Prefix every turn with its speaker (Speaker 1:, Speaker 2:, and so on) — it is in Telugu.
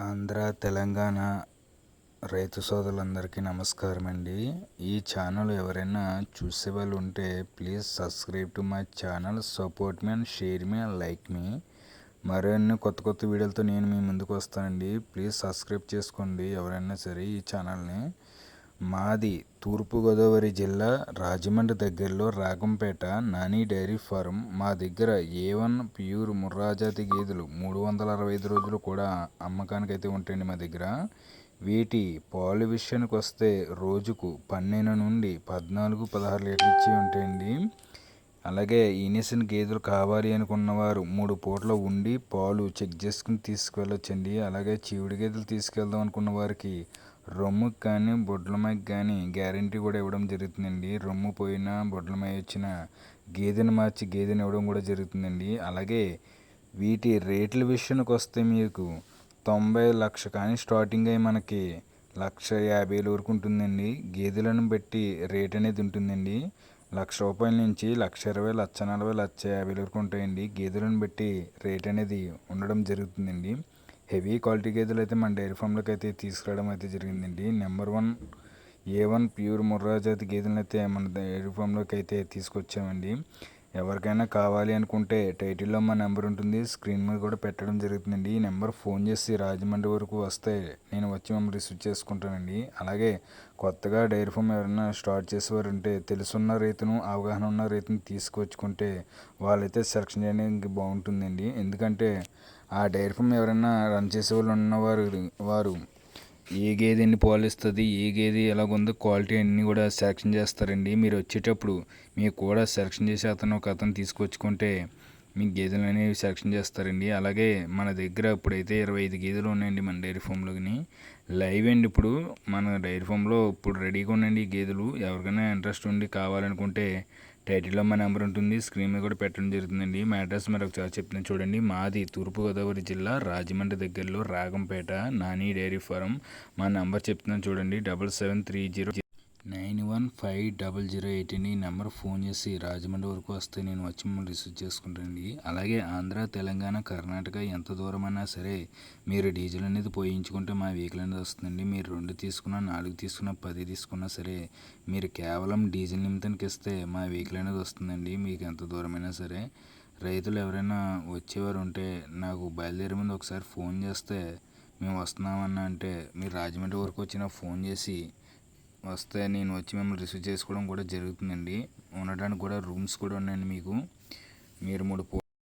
Speaker 1: ఆంధ్ర తెలంగాణ రైతు సోదరులందరికీ నమస్కారం అండి ఈ ఛానల్ ఎవరైనా చూసే వాళ్ళు ఉంటే please subscribe to my channel support me and share me and like me. మరిన్ని కొత్త కొత్త వీడియోలతో నేను మీ ముందుకు వస్తానండి. ప్లీజ్ సబ్స్క్రైబ్ చేసుకోండి ఎవరైనా సరే ఈ ఛానల్ని. మాది తూర్పుగోదావరి జిల్లా రాజమండ్రి దగ్గరలో రాగంపేట నాని డైరీ ఫారం. మా దగ్గర ఏ వన్ ప్యూర్ ముర్రాజాతి గేదెలు మూడు వందల అరవై ఐదు రోజులు కూడా అమ్మకానికి అయితే ఉంటాయండి మా దగ్గర. వీటి పాలు విషయానికి వస్తే రోజుకు పన్నెండు నుండి పద్నాలుగు పదహారు లీటర్లు ఇచ్చి ఉంటాయండి. అలాగే ఈనేసిన గేదెలు కావాలి అనుకున్నవారు మూడు పూటలు ఉండి పాలు చెక్ చేసుకుని తీసుకువెళ్ళొచ్చండి. అలాగే చీవుడి గేదెలు తీసుకెళ్దాం అనుకున్న వారికి రొమ్ముకి కానీ బొడ్లమాకి కానీ గ్యారంటీ కూడా ఇవ్వడం జరుగుతుందండి. రొమ్ము పోయినా బొడ్లమాయి వచ్చిన గేదెను మార్చి గేదెను ఇవ్వడం కూడా జరుగుతుందండి. అలాగే వీటి రేట్ల విషయానికి వస్తే మీకు తొంభై లక్ష కానీ స్టార్టింగ్ అయ్యి మనకి లక్ష యాభైల వరకు ఉంటుందండి. గేదెలను బట్టి రేట్ అనేది ఉంటుందండి. లక్ష రూపాయల నుంచి లక్ష ఇరవై లక్ష నలభై లక్ష యాభై వరకు ఉంటాయండి. గేదెలను బట్టి రేట్ అనేది ఉండడం జరుగుతుందండి. హెవీ క్వాలిటీ గేదెలు అయితే మన డైరీ ఫామ్లోకి అయితే తీసుకురావడం అయితే జరిగిందండి. Number one A one pure Murrah జాతి గేదెలను అయితే మన డైరీ ఫామ్లోకి అయితే తీసుకొచ్చామండి. ఎవరికైనా కావాలి అనుకుంటే టైటిల్లో మా నెంబర్ ఉంటుంది. స్క్రీన్ మీద కూడా పెట్టడం జరుగుతుందండి. ఈ నెంబర్ ఫోన్ చేసి రాజమండ్రి వరకు వస్తే నేను వచ్చి మమ్మల్ని రిసీవ్ చేసుకుంటానండి. అలాగే కొత్తగా డైరీ ఫామ్ ఎవరైనా స్టార్ట్ చేసేవారు ఉంటే తెలుసున్న రైతును అవగాహన ఉన్న రైతును తీసుకొచ్చుకుంటే వాళ్ళైతే సెలక్షన్ చేయడానికి బాగుంటుందండి. ఎందుకంటే ఆ డైరీ ఫామ్ ఎవరైనా రన్ చేసే వాళ్ళు ఉన్నవారు వారు ఏ గేదె ఎన్ని పాలు ఇస్తుంది ఏ గేదె ఎలాగుందో క్వాలిటీ అన్నీ కూడా సెలక్షన్ చేస్తారండి. మీరు వచ్చేటప్పుడు మీకు కూడా సెలక్షన్ చేసి అతను ఒక అతను తీసుకొచ్చుకుంటే మీ గేదెలు అనేవి సెలక్షన్ చేస్తారండి. అలాగే మన దగ్గర ఇప్పుడైతే ఇరవై ఐదు గేదెలు ఉన్నాయండి మన డైరీ ఫామ్లోని. లైవ్ అండి ఇప్పుడు. మన డైరీ ఫామ్లో ఇప్పుడు రెడీగా ఉండండి గేదెలు. ఎవరికైనా ఇంట్రెస్ట్ ఉండి కావాలనుకుంటే టైటిల్లో మా నెంబర్ ఉంటుంది. స్క్రీన్ మీద కూడా పెట్టడం జరుగుతుందండి. మా అడ్రస్ మరి ఒకసారి చెప్తున్నాను చూడండి. మాది తూర్పుగోదావరి జిల్లా రాజమండ్రి దగ్గరలో రాగంపేట నాని డైరీ ఫారం. మా నెంబర్ చెప్తున్నాను చూడండి. Double seven three zero nine one five double zero eight అని నెంబర్ ఫోన్ చేసి రాజమండ్రి వరకు వస్తే నేను వచ్చి మిమ్మల్ని రిసీవ్ చేసుకుంటానండి. అలాగే ఆంధ్ర తెలంగాణ కర్ణాటక ఎంత దూరమైనా సరే మీరు డీజిల్ అనేది పోయించుకుంటే మా వెహికల్ అనేది వస్తుందండి. మీరు రెండు తీసుకున్నా నాలుగు తీసుకున్నా పది తీసుకున్నా సరే మీరు కేవలం డీజిల్ నిమిత్తానికి ఇస్తే మా వెహికల్ అనేది వస్తుందండి. మీకు ఎంత దూరమైనా సరే రైతులు ఎవరైనా వచ్చేవారు ఉంటే నాకు బయలుదేరే ముందు ఒకసారి ఫోన్ చేస్తే మేము వస్తున్నామన్నా అంటే మీరు రాజమండ్రి వరకు వచ్చిన ఫోన్ చేసి వస్తే నేను వచ్చి మిమ్మల్ని రిసీవ్ చేసుకోవడం కూడా జరుగుతుందండి. ఉండడానికి కూడా రూమ్స్ కూడా ఉన్నాయండి మీకు. మీరు మూడు